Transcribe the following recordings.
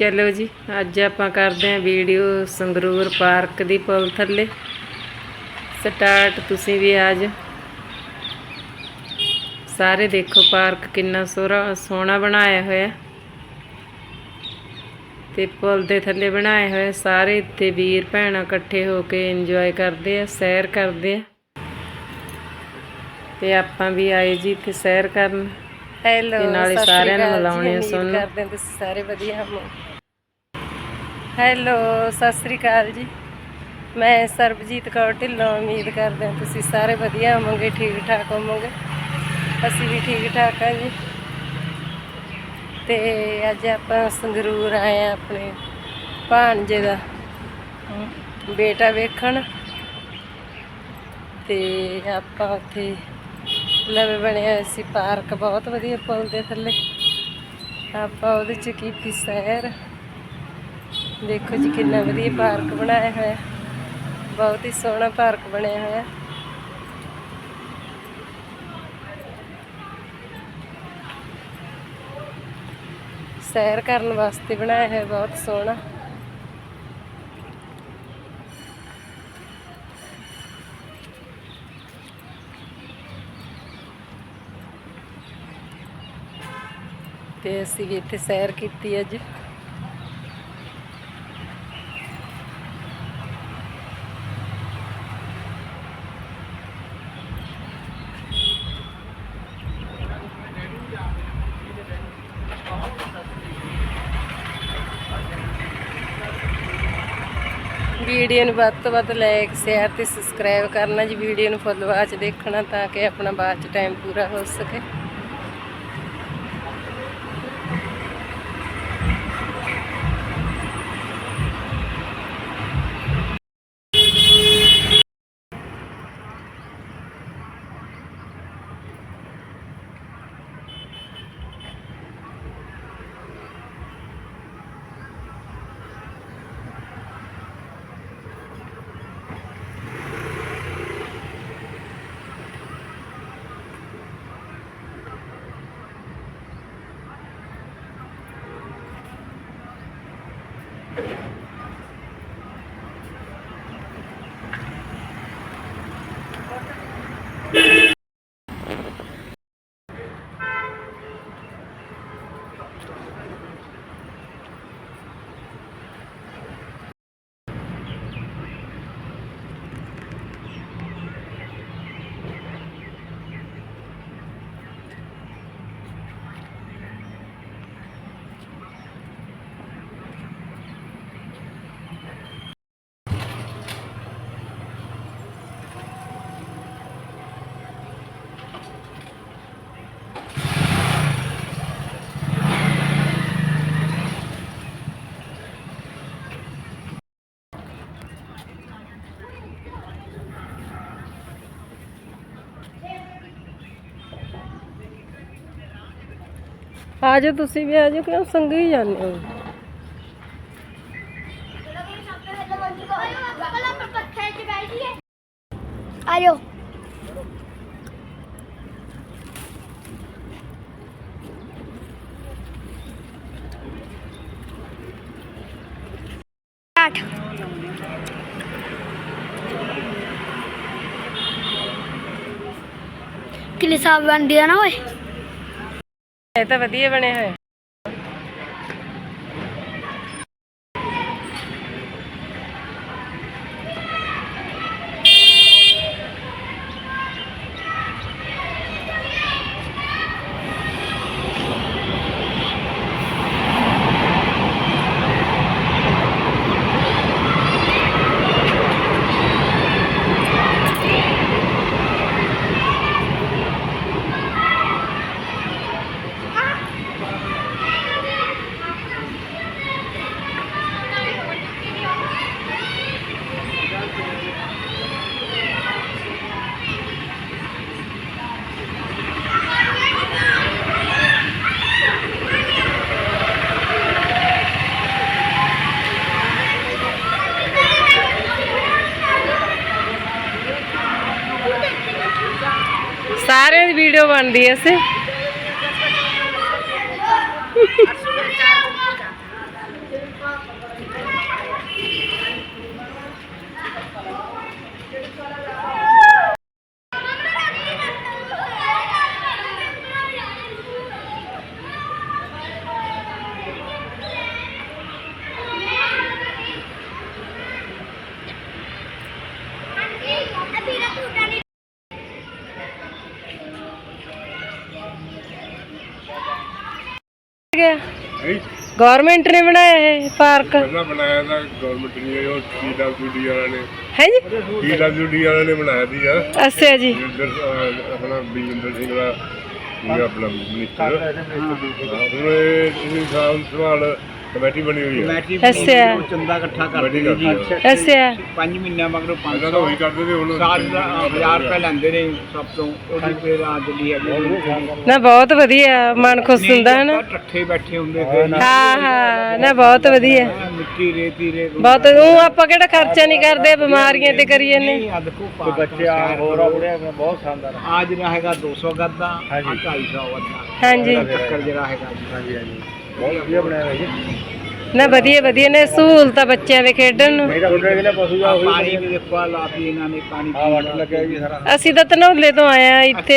ਚਲੋ ਜੀ, ਅੱਜ ਆਪਾਂ ਕਰਦੇ ਆਂ ਵੀਡੀਓ ਸੰਗਰੂਰ ਪਾਰਕ ਦੀ ਪੁਲ ਥੱਲੇ। ਸਟਾਰਟ ਤੁਸੀਂ ਵੀ ਆ ਜਾਓ ਸਾਰੇ ਦੇਖੋ ਪਾਰਕ ਕਿੰਨਾ ਸੋਹਣਾ ਸੋਹਣਾ ਬਣਾਇਆ ਹੋਇਆ। ਤੇ ਪੁਲ ਦੇ ਥੱਲੇ ਬਣਾਏ ਹੋਏ ਸਾਰੇ ਇੱਥੇ ਵੀਰ ਭੈਣਾਂ ਇਕੱਠੇ ਹੋ ਕੇ ਇੰਜੋਏ ਕਰਦੇ ਆ, ਸੈਰ ਕਰਦੇ ਆ। ਤੇ ਆਪਾਂ ਵੀ ਆਏ ਜੀ ਇੱਥੇ ਸੈਰ ਕਰਨ। ਹੈਲੋ ਤੇ ਨਾਲੇ ਸਤਿ ਸ਼੍ਰੀ ਸਾਰਿਆਂ ਨੂੰ ਅਕਾਲ ਜੀ, ਮਿਲਾਉਣੇ ਆ ਉਮੀਦ ਸੋਨੂੰ। ਕਰਦੇ ਹਾਂ ਤੁਸੀਂ ਸਾਰੇ ਵਧੀਆ ਹੋ ਹੈਲੋ ਸਤਿ ਸ਼੍ਰੀ ਅਕਾਲ ਜੀ। ਮੈਂ ਸਰਬਜੀਤ ਕੌਰ ਢਿੱਲੋਂ ਉਮੀਦ ਕਰਦੇ ਹਾਂ ਤੁਸੀਂ ਸਾਰੇ ਵਧੀਆ ਹੋਵੋਗੇ ਠੀਕ ਠਾਕ ਹੋਵੋਗੇ। ਅਸੀਂ ਵੀ ਠੀਕ ਠਾਕ ਹਾਂ ਜੀ। ਤੇ ਅੱਜ ਆਪਾਂ ਸੰਗਰੂਰ ਆਏ ਆ ਆਪਣੇ ਭਾਣਜੇ ਦਾ ਬੇਟਾ ਵੇਖਣ। ਤੇ ਆਪਾਂ ਉੱਥੇ ਨਵੇਂ ਬਣਿਆ ਹੋਇਆ ਸੀ, ਪਾਰਕ ਬਹੁਤ ਵਧੀਆ ਪੁੱਲ ਦੇ ਥੱਲੇ। ਆਪਾਂ ਉਹਦੇ ਚ ਕੀਤੀ ਸੈਰ। ਦੇਖੋ ਜੀ ਕਿੰਨਾ ਵਧੀਆ ਪਾਰਕ ਬਣਾਇਆ ਹੋਇਆ। ਬਹੁਤ ਹੀ ਸੋਹਣਾ ਪਾਰਕ ਬਣਿਆ ਹੋਇਆ। ਸੈਰ ਕਰਨ ਵਾਸਤੇ ਬਣਾਇਆ ਹੋਇਆ, ਬਹੁਤ ਸੋਹਣਾ। ਤੇ ਅਸੀਂ ਵੀ ਇੱਥੇ ਸੈਰ ਕੀਤੀ ਅੱਜ ਵੀਡੀਓ ਨੂੰ ਵੱਧ ਤੋਂ ਵੱਧ ਲਾਈਕ ਸ਼ੇਅਰ ਤੇ ਸਬਸਕ੍ਰਾਈਬ ਕਰਨਾ ਜੀ, ਵੀਡੀਓ ਨੂੰ ਫੁੱਲ ਵਾਚ ਦੇਖਣਾ ਤਾਂ ਕਿ ਆਪਣਾ ਬਾਅਦ ਚ ਟਾਈਮ ਪੂਰਾ ਹੋ ਸਕੇ। ਆ ਜਾਓ ਤੁਸੀਂ ਵੀ ਆ ਜਾਓ, ਕਿਉਂ ਸੰਗ ਹੀ ਜਾਂਦੇ ਹੋ? ਆਇਓ ਆਠ। ਕਿਲੇ ਸਾਹਿਬ ਬਣਦੀ ਆ ਨਾ ਓਏ? ਇਹ ਤਾਂ ਵਧੀਆ ਬਣੇ ਹੋਏ ਸਾਰਿਆਂ ਦੀ ਵੀਡੀਓ ਬਣਦੀ ਐ ਸੇ ਗਵਰਨਮੈਂਟ ਨੇ ਬਣਾਇਆ ਇਹ ਪਾਰਕ? ਪਹਿਲਾਂ ਬਣਾਇਆ ਤਾਂ ਗਵਰਨਮੈਂਟ ਨੇ ਉਹ ਪੀਡਬਲਯੂਡੀ ਵਾਲਿਆਂ ਨੇ। ਹੈ ਜੀ? ਪੀਡਬਲਯੂਡੀ ਵਾਲਿਆਂ ਨੇ ਬਣਾਇਆ ਦੀ ਆ ਅੱਛਾ ਜੀ। ਆਪਣਾ ਬੀਜਿੰਦਰ ਸਿੰਘ ਦਾ ਇਹ ਆਪਣਾ ਮਿਨਿਸਟਰ ਹੁਣ ਇਹ ਸਾਂਭ ਸੰਭਾਲ ਕਮੇਟੀ ਬਣੀ ਹੋਈ ਹੈ। ਕਮੇਟੀ ਅੱਛਾ ਚੰਦਾ ਇਕੱਠਾ ਕਰਦੇ ਨੇ ਜੀ। ਆ ਅੱਛਾ 5 ਮਹੀਨਿਆਂ ਮਗਰੋਂ ਪਹਿਲਾਂ 500 ਤਾਂ ਉਹੀ ਕਰਦੇ ਤੇ ਹੁਣ ਸਾਲ ਦਾ 1000 ਰੁਪਏ ਲੈਂਦੇ ਨੇ ਸਭ ਤੋਂ ਉਹਦੀ ਫਿਰ ਆ ਜਿਹੜੀ ਹੈਗੀ ਨਾ ਬਹੁਤ ਵਧੀਆ। ਮਨ ਖੁਸ਼ ਹੁੰਦਾ ਹੈ ਨਾ ਟੱਠੇ ਬੈਠੇ ਹੁੰਦੇ ਫਿਰ ਹਾਂ ਹਾਂ ਨਾ ਬਹੁਤ ਵਧੀਆ। ਮਿੱਟੀ ਰੇਤੀ ਰੇ ਬਹੁਤ ਉਹ ਆਪਾਂ ਕਿਹੜਾ ਖਰਚਾ ਨਹੀਂ ਕਰਦੇ ਬਿਮਾਰੀਆਂ ਤੇ ਕਰੀਏ ਨੇ। ਨਹੀਂ ਆ ਦੇਖੋ ਬੱਚਿਆ ਹੋਰ ਆਪਣੇ ਬਹੁਤ ਸ਼ਾਨਦਾਰ ਆ। ਜਿਹੜਾ ਹੈਗਾ 200 ਗੱਦ ਦਾ ਆ 250 ਵੱਧ ਦਾ ਹਾਂਜੀ। ਚੱਕਰ ਜਿਹੜਾ ਹੈਗਾ ਹਾਂਜੀ ਹਾਂਜੀ। ਬਹੁਤ ਵਧੀਆ ਬਣਾਇਆ ਹੋਇਆ ਜੀ ਨਾ ਵਧੀਆ ਵਧੀਆ ਨੇ ਸਹੂਲਤਾਂ ਬੱਚਿਆਂ ਦੇ ਖੇਡਣ ਨੂੰ। ਮੇਰਾ ਉਹਨਾਂ ਕਿਹਨੇ ਪਸ਼ੂ ਜਾ ਪਾਣੀ ਵੀ ਦੇਖੋ ਆ ਲਾਤੀ ਇਹਨਾਂ ਨੇ ਪਾਣੀ ਆ ਵਾਟਰ ਲੱਗਿਆ ਜੀ ਸਾਰਾ ਅਸੀਂ ਤਾਂ ਧਨੌਲੇ ਤੋਂ ਆਏ ਆ ਇੱਥੇ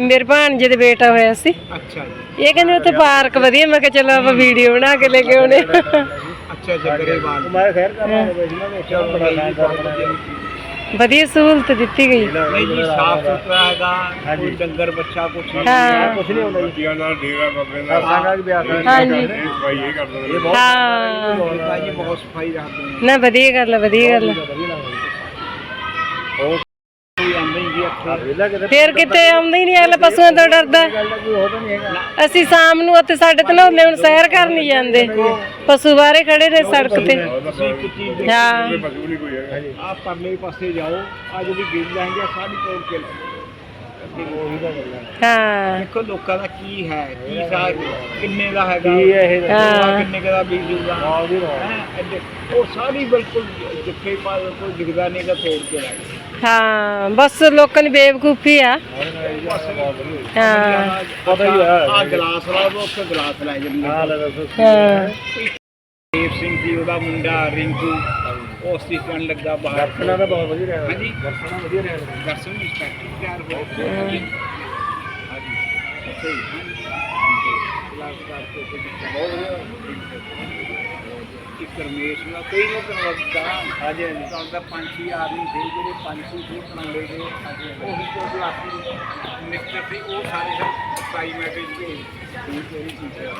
ਮੇਰੇ ਭਾਣਜੇ ਦੇ ਬੇਟਾ ਹੋਇਆ ਸੀ। ਅੱਛਾ ਜੀ ਇਹ ਕਹਿੰਦੇ ਉੱਥੇ ਪਾਰਕ ਵਧੀਆ ਮੈਂ ਕਿਹਾ ਚਲੋ ਆਪਾਂ ਵੀਡੀਓ ਬਣਾ ਕੇ ਲੈ ਕੇ ਆਉਣੇ। ਅੱਛਾ ਅੱਛਾ ਗਰੇਵਾਲ। ਮੈਂ ਖੈਰ ਕਰਨਾ ਚਲੋ ਬੜਾ ਲਾਇਕ ਵਧੀਆ ਸਹੂਲਤ ਦਿੱਤੀ ਗਈ। ਨਹੀਂ ਜੀ ਸਾਫ਼ ਸੁਥਰਾ ਹੈਗਾ ਕੋਈ ਡੰਗਰ ਬੱਚਾ ਕੁਛ ਨਹੀਂ। ਹਾਂ। ਕੁਛ ਨਹੀਂ ਹੁੰਦਾ ਜੀ। ਨਾਲ ਡੇਰਾ ਬਾਬੇ ਦਾ ਸਾਡਾ ਵੀ ਬਿਆਹ ਹਾਂਜੀ। ਇਹ ਸਫ਼ਾਈ ਇਹ ਕਰਦੇ ਨੇ। ਹਾਂ। ਜੀ ਬਹੁਤ ਸਫ਼ਾਈ ਰੱਖਦੇ ਨੇ। ਨਾ ਵਧੀਆ ਗੱਲ ਆ ਵਧੀਆ ਗੱਲ ਆ। ਕੋਈ ਆਉਂਦਾ ਹੀ ਜੀ ਇੱਥੇ ਫੇਰ ਕਿਤੇ ਆਉਂਦਾ ਹੀ ਨਹੀਂ ਅਗਲਾ ਪਸ਼ੂਆਂ ਤੋਂ ਡਰਦਾ। ਅਸੀਂ ਸ਼ਾਮ ਨੂੰ ਉੱਥੇ ਸਾਡੇ ਧਨੌਲੇ ਹੁਣ ਸੈਰ ਕਰਨ ਨਹੀਂ ਜਾਂਦੇ। ਪਸ਼ੂ ਬਾਹਰੇ ਖੜੇ ਨੇ ਸੜਕ ਤੇ। ਹਾਂ। ਆ ਪਰਲੇ ਪਾਸੇ ਜਾਓ ਆ ਜਿਹੜੀ ਲੈਂਗੇ ਆ ਕੇ ਦਾ ਦੇਖੋ ਲੋਕਾਂ ਦਾ ਕੀ ਹੈ ਕੀ ਸਾ ਕਿੰਨੇ ਦਾ ਹੈਗਾ ਕੀ ਇਹ? ਹਾਂ। ਕਿੰਨੇ ਦਾ ਹੈਂ, ਇੱਥੇ ਉਹ ਸਾਰੀ ਬਿਲਕੁਲ ਜਿੱਥੇ ਪਾ ਕੋਈ ਦਿਖਦਾ ਨਹੀਂ ਗਾ ਤੋੜ ਕੇ ਲੈ ਗਏ। ਹਾਂ ਬਸ ਲੋਕਾਂ ਦੀ ਬੇਵਕੂਫੀ ਆ। ਹਾਂ। ਪਤਾ ਹੀ ਹੈ ਆ ਗਲਾਸ ਲਾ ਦੋ ਉੱਥੇ ਗਲਾਸ ਲੈ ਜਾਂਦੇ ਹਾਂ ਦੇਵ ਸਿੰਘ ਜੀ ਉਹਦਾ ਮੁੰਡਾ ਰਿੰਕੂ ਉਹ ਲੱਗਾ ਬਾਹਰ। ਦਰਸ਼ਨਾਂ ਦਾ ਬਹੁਤ ਵਧੀਆ ਰਿਹਾ। ਹਾਂਜੀ। ਦਰਸ਼ਨਾਂ ਵਧੀਆ ਰਿਹਾ। ਦਰਸ਼ਨ ਇੰਸਪੈਕਟਰ ਤਿਆਰ ਹੋ। ਗਏ ਹਾਂਜੀ। ਹਾਂਜੀ। ਅੱਛਾ ਜੀ ਹਾਂਜੀ। ਕਲਾਸ ਕਰਕੇ ਤੇ ਬਹੁਤ ਵਧੀਆ। ਇੱਕ ਰਮੇਸ਼ ਦਾ ਕਈ ਲੋਕ ਨਵਸਤਾ ਹਾਂਜੀ ਹਾਂਜੀ ਤਾਂ ਦਾ ਪੰਛੀ ਆਦਮੀ ਸੀ, ਜਿਹੜੇ ਪੰਛੀ ਸੀ ਬਣਾਉਂਦੇ ਗਏ ਉਹ ਵੀ ਕੋਈ ਆਖੀ ਸੀ। ਉਹ ਸਾਰੇ ਸਾਈ ਮੈਸੇਜ ਜਿਹੜੀ ਚੀਜ਼ ਹੈ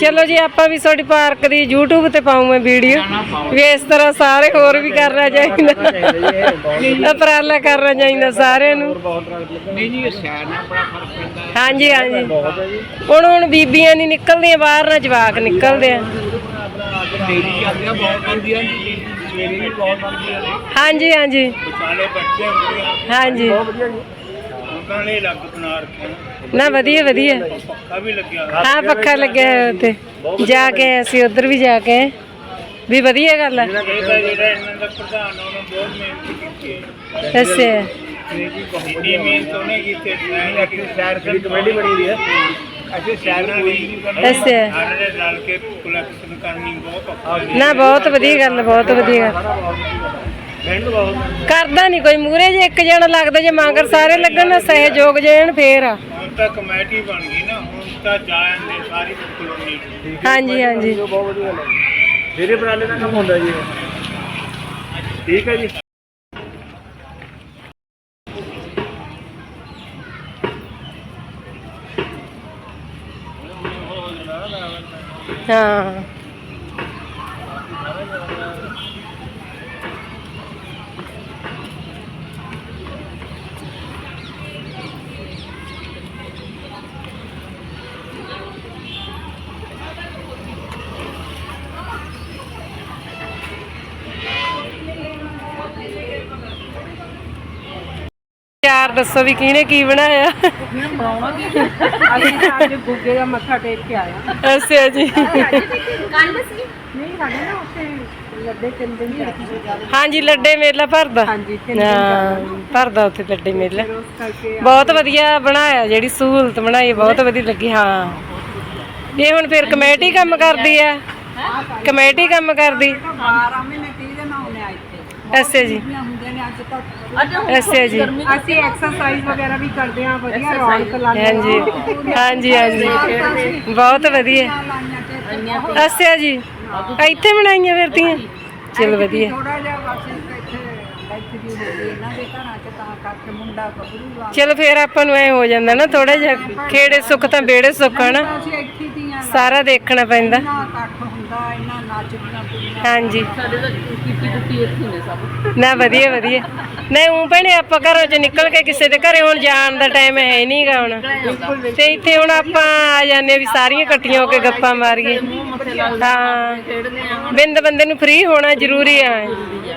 ਚਲੋ ਜੀ ਆਪਾਂ ਵੀ ਤੁਹਾਡੀ ਪਾਰਕ ਦੀ YouTube ਤੇ ਪਾਉਂਗੇ ਵੀਡੀਓ। ਵੀ ਇਸ ਤਰ੍ਹਾਂ ਸਾਰੇ ਹੋਰ ਵੀ ਕਰਨਾ ਚਾਹੀਦਾ। ਉਪਰਾਲਾ ਕਰਨਾ ਚਾਹੀਦਾ ਸਾਰਿਆਂ ਨੂੰ। ਨਹੀਂ ਜੀ ਇਹ ਸ਼ਹਿਰ ਨਾਲ ਬੜਾ ਫ਼ਰਕ ਪੈਂਦਾ ਹਾਂਜੀ ਹਾਂਜੀ। ਹੁਣ ਹੁਣ ਬੀਬੀਆਂ ਨਹੀਂ ਨਿਕਲਦੀਆਂ ਬਾਹਰ ਨਾ ਜਵਾਕ ਨਿਕਲਦੇ ਆ। ਡੇਰੀ ਜਾਂਦੇ ਆ ਬਹੁਤ ਆਉਂਦੀਆਂ ਜੀ। ਸਵੇਰੇ ਵੀ ਬਹੁਤ ਆਉਂਦੀਆਂ ਨੇ ਹਾਂਜੀ ਹਾਂਜੀ। ਵਿਚਾਲੇ ਬੱਚੇ ਹੁੰਦੀਆਂ ਹਾਂਜੀ। ਉਹਨਾਂ ਨੇ ਲੱਗ ਬਣਾ ਰੱਖਿਆ। ਨਾ ਵਧੀਆ ਵਧੀਆ। ਪੱਕਾ ਵੀ ਲੱਗਿਆ ਹਾਂ ਪੱਖਾ ਲੱਗਿਆ ਹੋਇਆ ਉੱਤੇ ਜਾ ਕੇ ਆਏ ਅਸੀਂ ਉਧਰ ਵੀ ਜਾ ਕੇ ਆਏ। ਵੀ ਵਧੀਆ ਗੱਲ ਹੈ ਇਹ ਤਾਂ ਜਿਹੜਾ ਇਹਨਾਂ ਦਾ ਪ੍ਰਧਾਨ ਆ, ਉਹਨੇ ਬਹੁਤ ਮਿਹਨਤ ਕੀਤੀ ਹੈ ਅੱਛਾ। ਇੰਨੀ ਮਿਹਨਤ ਉਹਨੇ ਕੀਤੀ ਹੈ ਕਿ ਸ਼ਹਿਰ ਦੀ ਕਮੇਟੀ ਬਣੀ ਹੋਈ ਹੈ ਅਸੀਂ ਸ਼ਹਿਰ ਨਾਲ ਲਿੰਕ ਨਹੀਂ ਕਰਨਾ ਅੱਛਾ। ਕੇ ਕਲੈਕਸ਼ਨ ਕਰਨੀ ਬਹੁਤ ਔਖਾ ਹੈ ਨਾ ਬਹੁਤ ਵਧੀਆ ਗੱਲ ਬਹੁਤ ਵਧੀਆ ਗੱਲ। ਮਿਹਨਤ ਬਹੁਤ ਕਰਦਾ ਨਹੀਂ ਕੋਈ ਮੂਰੇ ਜੇ ਇੱਕ ਜਣਾ ਲੱਗਦਾ ਜੇ ਮਾਂਗਰ ਸਾਰੇ ਲੱਗਣ ਸਹਿਯੋਗ ਜਣ ਫੇਰ ਆ। ਤਾਂ ਕਮੇਟੀ ਬਣ ਗਈ ਨਾ ਹੁਣ ਤਾਂ ਜਾ ਜਾਂਦੇ ਸਾਰੀ ਕਲੋਨੀ ਹਾਂਜੀ ਹਾਂਜੀ। ਬਹੁਤ ਵਧੀਆ ਹੈ ਮੇਰੇ ਬਰਾਲੇ ਦਾ ਕੰਮ ਹੁੰਦਾ ਜੀ ਠੀਕ ਹੈ ਜੀ। ਹਾਂ। ਦੱਸੋ ਵੀ ਕਿਹਨੇ ਕੀ ਬਣਾਇਆ? ਅਸੀਂ ਤਾਂ ਅੱਜ ਗੁੱਗੇ ਦਾ ਮੱਥਾ ਟੇਕ ਕੇ ਆਇਆ। ਅੱਛਾ ਜੀ। ਨਹੀਂ ਸਾਡੇ ਨਾ ਉੱਥੇ ਲੱਡੇ ਤਿੰਨ ਦਿਨ ਚੱਲਦੇ ਹਾਂਜੀ ਲੱਡੇ ਮੇਲਾ ਭਰਦਾ? ਹਾਂਜੀ ਤਿੰਨ ਹਾਂ ਭਰਦਾ ਉੱਥੇ ਲੱਡੇ ਮੇਲਾ। ਉਸ ਕਰਕੇ ਬਹੁਤ ਵਧੀਆ ਬਣਾਇਆ ਜਿਹੜੀ ਸਹੂਲਤ ਬਣਾਈ ਬਹੁਤ ਵਧੀਆ ਲੱਗੀ ਹਾਂ। ਇਹ ਹੁਣ ਫਿਰ ਕਮੇਟੀ ਕੰਮ ਕਰਦੀ ਆ? ਕਮੇਟੀ ਕੰਮ ਕਰਦੀ? 12 ਮਹੀਨੇ 30 ਦਿਨ ਆਉਣੇ ਆ ਇੱਥੇ। ਅੱਛਾ ਜੀ। ਹੁੰਦੇ ਨੇ ਅੱਜ ਤੱਕ ਅੱਛਾ ਜੀ। ਅਸੀਂ ਐਕਸਰਸਾਈਜ਼ ਵਗੈਰਾ ਵੀ ਕਰਦੇ ਆ ਵਧੀਆ ਰੌਣਕ ਲਾਉਂਦੇ ਹਾਂਜੀ। ਹਾਂਜੀ ਹਾਂਜੀ। ਬਹੁਤ ਵਧੀਆ। ਅੱਛਾ ਜੀ। ਇੱਥੇ ਬਣਾਈਆਂ ਫਿਰਤੀਆਂ ਚਲੋ ਵਧੀਆ। ਥੋੜਾ ਜਿਹਾ ਹੋ ਚਲੋ ਫੇਰ ਆਪਾਂ ਨੂੰ ਐ ਹੋ ਜਾਂਦਾ ਨਾ ਥੋੜਾ ਜਿਹਾ ਖੇੜੇ ਸੁੱਖ ਤਾਂ ਬੇੜੇ ਸੁੱਖ ਹਨਾ ਸਾਰਾ ਦੇਖਣਾ ਪੈਂਦਾ। ਇੰਨਾ ਇਕੱਠ ਹੁੰਦਾ ਇੰਨਾ ਨੱਚਦੀਆਂ ਕੁੜੀਆਂ ਹਾਂਜੀ। ਸਾਡੇ ਤਾਂ ਕੀਤੀ ਕੁੱਤੀ ਇੱਥੇ ਨੇ ਸਭ। ਨਾ ਵਧੀਆ ਵਧੀਆ। ਨਹੀਂ ਉਹ ਭੈਣੇ ਆਪਾਂ ਘਰੋਂ ਚ ਨਿਕਲ ਕੇ ਕਿਸੇ ਦੇ ਘਰੇ ਹੁਣ ਜਾਣ ਦਾ ਟਾਈਮ ਹੈ ਨਹੀਂਗਾ ਹੁਣ। ਤੇ ਇੱਥੇ ਹੁਣ ਆਪਾਂ ਆ ਜਾਂਦੇ ਵੀ ਸਾਰੀਆਂ ਇਕੱਠੀਆਂ ਹੋ ਕੇ ਗੱਪਾਂ ਮਾਰੀਏ। ਹਾਂ। ਬਿੰਦ ਬੰਦੇ ਨੂੰ ਫ੍ਰੀ ਹੋਣਾ ਜ਼ਰੂਰੀ ਆ।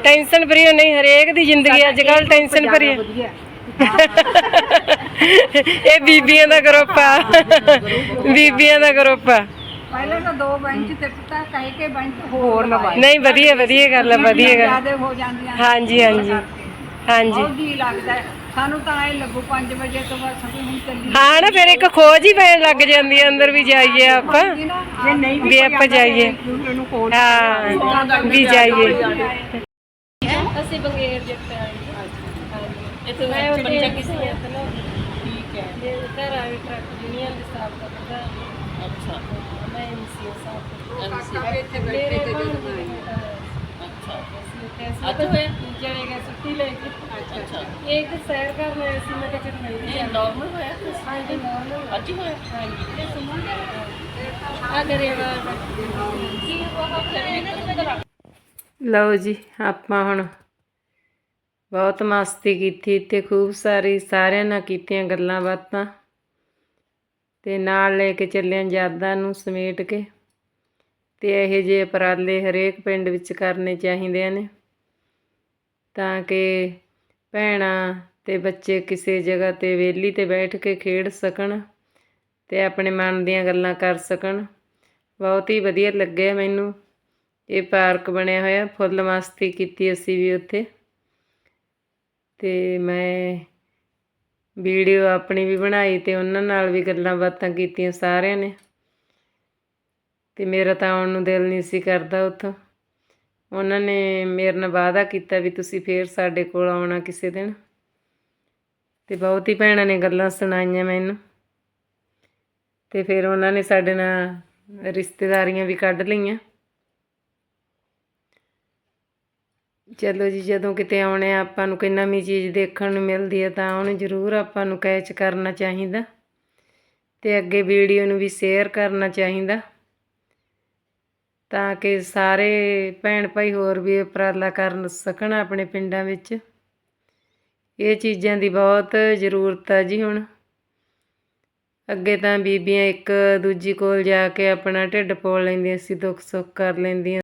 ਟੈਨਸ਼ਨ ਫ੍ਰੀ ਨਹੀਂ ਹਰੇਕ ਦੀ ਜ਼ਿੰਦਗੀ ਅੱਜ ਕੱਲ ਟੈਨਸ਼ਨ ਫ੍ਰੀ ਹੈ ਇਹ ਬੀਬੀਆਂ ਦਾ ਗਰੁੱਪ ਆ। ਬੀਬੀਆਂ ਦਾ ਗਰੁੱਪ ਆ। ਪਹਿਲੇ ਤਾਂ ਦੋ ਬੈਂਚ ਤੇ ਪਤਾ ਕਹਿ ਕੇ ਬੈਂਚ ਹੋਰ ਲਵਾਏ ਨਹੀਂ ਵਧੀਆ ਵਧੀਆ ਗੱਲ ਆ ਵਧੀਆ ਗੱਲ ਜਿਆਦੇ ਹੋ ਜਾਂਦੀਆਂ ਨੇ। ਹਾਂਜੀ ਹਾਂਜੀ। ਹਾਂਜੀ। ਬਹੁਤ ਜੀ ਲੱਗਦਾ ਹੈ। ਸਾਨੂੰ ਤਾਂ ਐ ਲੱਗੂ 5 ਵਜੇ ਤੋਂ ਬਾਅਦ ਸਭੀ ਹੁਣ ਚੱਲੀ ਹਾਂ ਨਾ ਫਿਰ ਇੱਕ ਖੋਜ ਹੀ ਪੈਣ ਲੱਗ ਜਾਂਦੀ ਹੈ ਅੰਦਰ ਵੀ ਜਾਈਏ ਆਪਾਂ। ਜੇ ਨਹੀਂ ਵੀ ਆਪਾਂ ਜਾਈਏ। ਨੂੰ ਹਾਂ ਵੀ ਜਾਈਏ। ਅਸੀਂ ਬੰਗੇਰ ਜਿੱਤੇ ਆਏ ਇੱਥੇ ਮੈਂ ਬੱਚਾ ਕਿਸੇ ਠੀਕ ਹੈ। ਘਰ ਆਏ ਟਰੱਕ ਯੂਨੀਅਨ ਦੇ ਸਟਾਫ ਦਾ ਪ੍ਰਧਾਨ ਅੱਛਾ ਮੈਂ ਐਮਸੀ ਸਾਹਿਬ ਐਮਸੀ ਮੇਰੇ ਭਾਣ ਅੱਛਾ ਅੱਛਾ ਅੱਜ ਹੋਇਆ? ਚਲੇ ਗਏ ਛੁੱਟੀ ਲੈ ਕੇ ਅੱਛਾ ਇਹ ਸੈਰ ਕਰਨ ਆਏ ਸੀ ਮੈਂ ਕਿਹਾ ਚੱਲ ਨਹੀਂ ਇਹ ਨਾਰਮਲ ਹੋਇਆ ਹਾਂਜੀ ਨਾਰਮਲ ਅੱਜ ਹੀ ਹੋਇਆ ਆ ਗਰੇਵਾ ਕੀ ਉਹ ਫਿਰ ਲਓ ਜੀ, ਆਪਾਂ ਹੁਣ ਬਹੁਤ ਮਸਤੀ ਕੀਤੀ ਤੇ ਖੂਬ ਸਾਰੀ, ਸਾਰਿਆਂ ਨਾਲ ਕੀਤੀਆਂ ਗੱਲਾਂ ਬਾਤਾਂ ਤੇ ਨਾਲ ਲੈ ਕੇ ਚੱਲਿਆ ਯਾਦਾਂ ਨੂੰ ਸਮੇਟ ਕੇ ਤੇ ਇਹੋ ਜਿਹੇ ਉਪਰਾਲੇ ਹਰੇਕ ਪਿੰਡ ਵਿੱਚ ਕਰਨੇ ਚਾਹੀਦੇ ਨੇ। ਤਾਂ ਕਿ ਭੈਣਾਂ ਤੇ ਬੱਚੇ ਕਿਸੇ ਜਗ੍ਹਾ ਤੇ ਵੇਲੀ ਤੇ ਬੈਠ ਕੇ ਖੇਡ ਸਕਣ ਤੇ ਆਪਣੇ ਮਨ ਦੀਆਂ ਗੱਲਾਂ ਕਰ ਸਕਣ। ਬਹੁਤ ਹੀ ਵਧੀਆ ਲੱਗਿਆ ਮੈਨੂੰ। ਇਹ ਪਾਰਕ ਬਣਿਆ ਹੋਇਆ, ਫੁੱਲ ਮਸਤੀ ਕੀਤੀ ਅਸੀਂ ਵੀ ਉੱਥੇ। ਤੇ ਮੈਂ ਵੀਡੀਓ ਆਪਣੀ ਵੀ ਬਣਾਈ ਤੇ ਉਹਨਾਂ ਨਾਲ ਵੀ ਗੱਲਾਂ ਬਾਤਾਂ ਕੀਤੀਆਂ ਸਾਰਿਆਂ ਨੇ। ਅਤੇ ਮੇਰਾ ਤਾਂ ਆਉਣ ਨੂੰ ਦਿਲ ਨਹੀਂ ਸੀ ਕਰਦਾ ਉੱਥੋਂ। ਉਹਨਾਂ ਨੇ ਮੇਰੇ ਨਾਲ ਵਾਅਦਾ ਕੀਤਾ ਵੀ ਤੁਸੀਂ ਫੇਰ ਸਾਡੇ ਕੋਲ ਆਉਣਾ ਕਿਸੇ ਦਿਨ। ਤੇ ਬਹੁਤੀ ਭੈਣਾਂ ਨੇ ਗੱਲਾਂ ਸੁਣਾਈਆਂ ਮੈਨੂੰ। ਤੇ ਫਿਰ ਉਹਨਾਂ ਨੇ ਸਾਡੇ ਨਾਲ ਰਿਸ਼ਤੇਦਾਰੀਆਂ ਵੀ ਕੱਢ ਲਈਆਂ। ਚਲੋ ਜੀ, ਜਦੋਂ ਕਿਤੇ ਆਉਣੇ ਆ, ਆਪਾਂ ਨੂੰ ਕੋਈ ਨਵੀਂ ਚੀਜ਼ ਦੇਖਣ ਨੂੰ ਮਿਲਦੀ ਹੈ ਤਾਂ ਉਹਨੂੰ ਜ਼ਰੂਰ ਆਪਾਂ ਨੂੰ ਕੈਚ ਕਰਨਾ ਚਾਹੀਦਾ। ਤੇ ਅੱਗੇ ਵੀਡੀਓ ਨੂੰ ਵੀ ਸ਼ੇਅਰ ਕਰਨਾ ਚਾਹੀਦਾ। ਤਾਂ ਕਿ ਸਾਰੇ ਭੈਣ ਭਾਈ ਹੋਰ ਵੀ ਉਪਰਾਲਾ ਕਰਨ ਸਕਣ ਆਪਣੇ ਪਿੰਡਾਂ ਵਿੱਚ। ਇਹ ਚੀਜ਼ਾਂ ਦੀ ਬਹੁਤ ਜ਼ਰੂਰਤ ਆ ਜੀ ਹੁਣ। ਅੱਗੇ ਤਾਂ ਬੀਬੀਆਂ ਇੱਕ ਦੂਜੀ ਕੋਲ ਜਾ ਕੇ ਆਪਣਾ ਢਿੱਡ ਪੋਲ ਲੈਂਦੀਆਂ ਸੀ ਦੁੱਖ ਸੁੱਖ ਕਰ ਲੈਂਦੀਆਂ